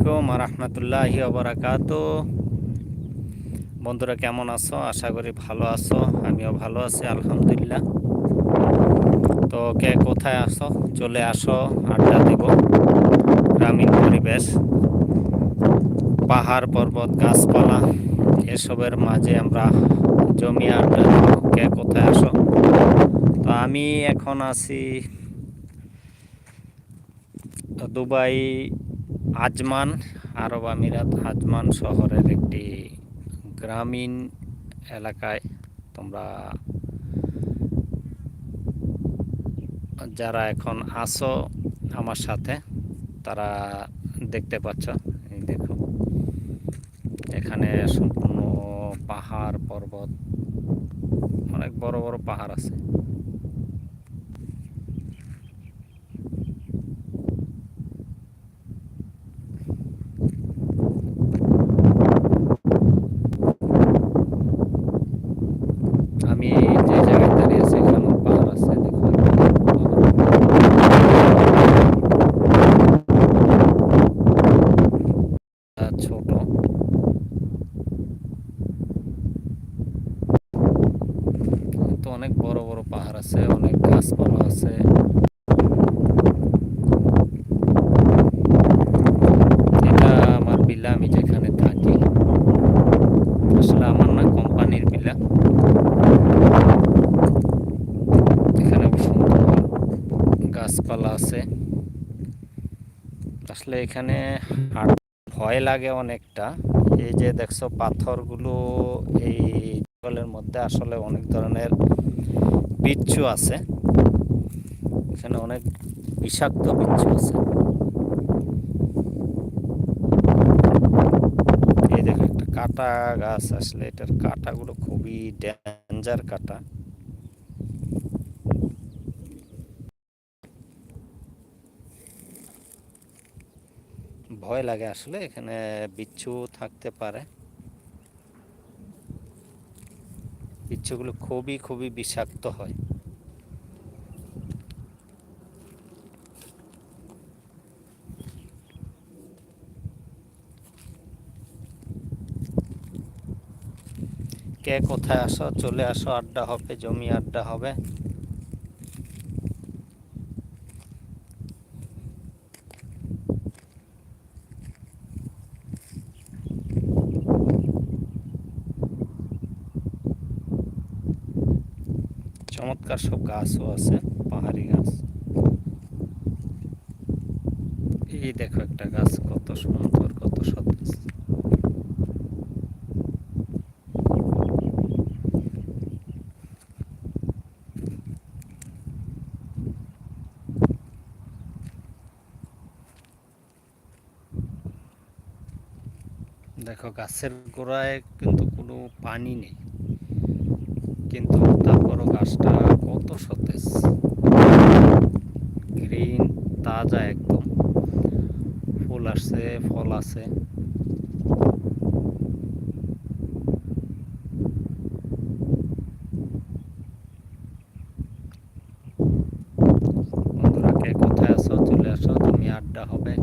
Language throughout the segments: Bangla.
আলাইকুম রহমতুল্লাহি অবরাকাত বন্ধুরা, কেমন আছো? আশা করি ভালো আছো, আমিও ভালো আছি, আলহামদুলিল্লাহ। তো কে কোথায় আসো চলে আসো, আড্ডা দেব। গ্রামীণ পরিবেশ, পাহাড়, পর্বত, গাছপালা, এসবের মাঝে আমরা জমি আড্ডা দেব, কে কোথায় আসো তো আমি এখন আছি দুবাই আজমান আরব আমিরাত আজমান শহরের একটি গ্রামীণ এলাকায়। তোমরা যারা এখন আসো আমার সাথে, তারা দেখতে পাচ্ছ। দেখো, এখানে সম্পূর্ণ পাহাড় পর্বত, অনেক বড় বড় পাহাড় আছে আমি যে জায়গায় দাঁড়িয়ে আছি এখানে পাহাড় আছে দেখো আহ, তো অনেক বড় বড় পাহাড় আছে অনেক গাছপালা আছে। এটা আমার বিলা আমি যেখানে থাকি। আসলে আমার না কোম্পানির বিলা। এখানে গাছপালা আছে। আসলে এখানে হাঁট ভয় লাগে অনেকটা। এই যে দেখছ পাথরগুলো, এই জঙ্গলের মধ্যে আসলে অনেক ধরনের বিচ্ছু আছে। এখানে অনেক বিষাক্ত বিচ্ছু আছে। এই দেখো একটা কাটা গাছ, আসলে এটার কাটাগুলো খুবই ডেঞ্জার কাটা। ভয় লাগে আসলে, এখানে বিচ্ছু থাকতে পারে। বিচ্ছুগুলো খুবই খুবই বিষাক্ত হয়। কে কোথায় আসো? চলে আসো, আড্ডা হবে, জমি আড্ডা হবে। চমৎকার সব গাছও আছে, পাহাড়ি গাছ। এই দেখো একটা গাছ, কত সুন্দর, কত সতেজ। দেখো গাছের গোড়ায় কিন্তু কোনো পানি নেই। কিন্তু তারপরও গাছটা কত সতেজ। গ্রিন তাজা একদম। ফুল আসছে ফল আছে বন্ধুরা কে কোথায় আছো চলে আসো তুমি আড্ডা হবে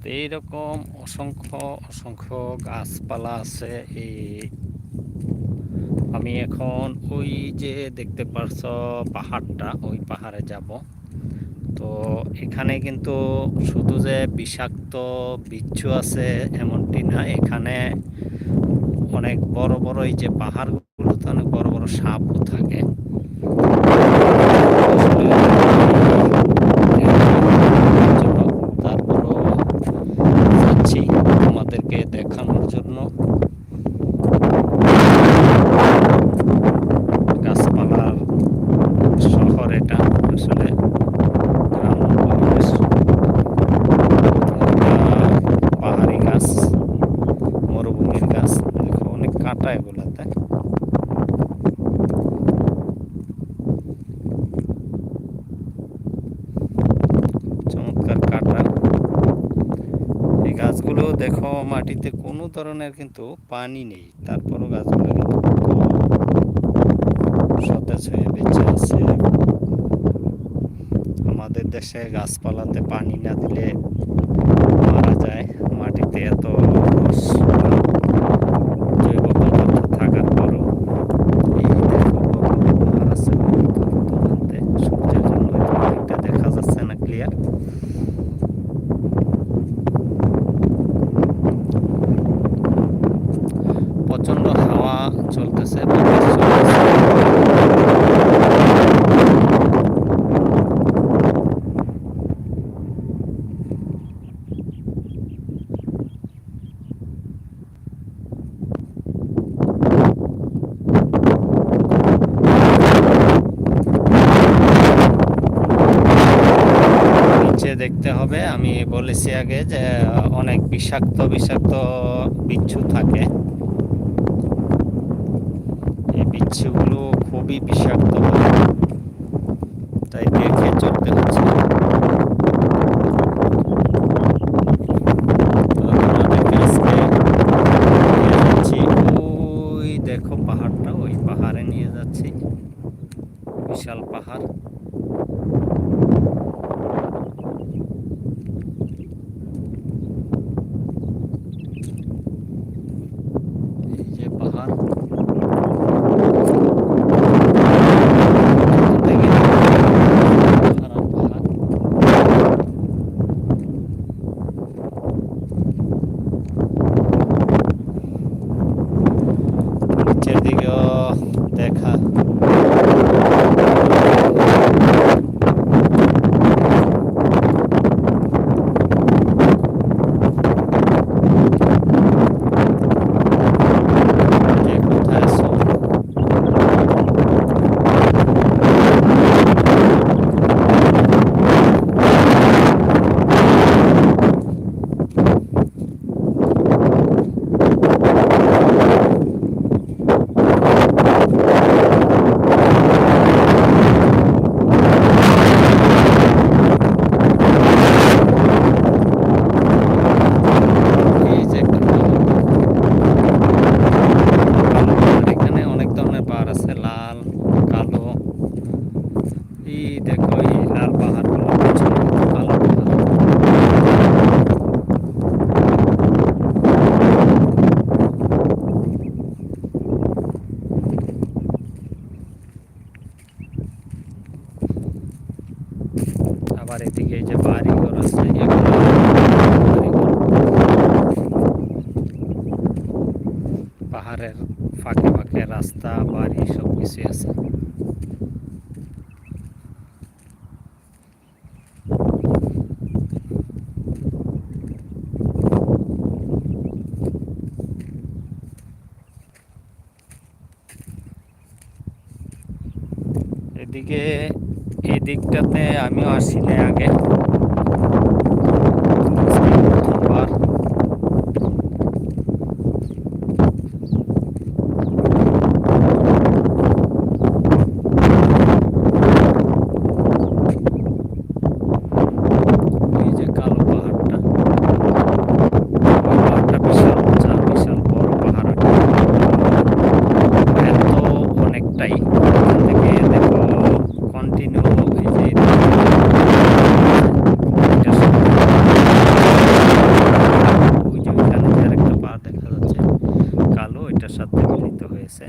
তো এইরকম অসংখ্য অসংখ্য গাছপালা আছে। এই আমি এখন ওই যে দেখতে পারছ পাহাড়টা, ওই পাহাড়ে যাব। তো এখানে কিন্তু শুধু যে বিষাক্ত বিচ্ছু আছে এমনটি না, এখানে অনেক বড় বড় এই যে পাহাড়গুলোতে অনেক বড় বড় সাপও থাকে। দেখো, মাটিতে কোনো ধরনের কিন্তু পানি নেই। তারপরও গাছগুলো কিন্তু সতেজ হয়ে বেঁচে আছে। আমাদের দেশে গাছপালাতে পানি না দিলে মারা যায় মাটি চলতেছে দেখতে হবে আমি বলেছি আগে যে অনেক বিষাক্ত বিষাক্ত বিচ্ছু থাকে। মাছগুলো খুবই বিষাক্ত এদিকে এই দিকটাতে আমিও আসি না আগে। রয়েছে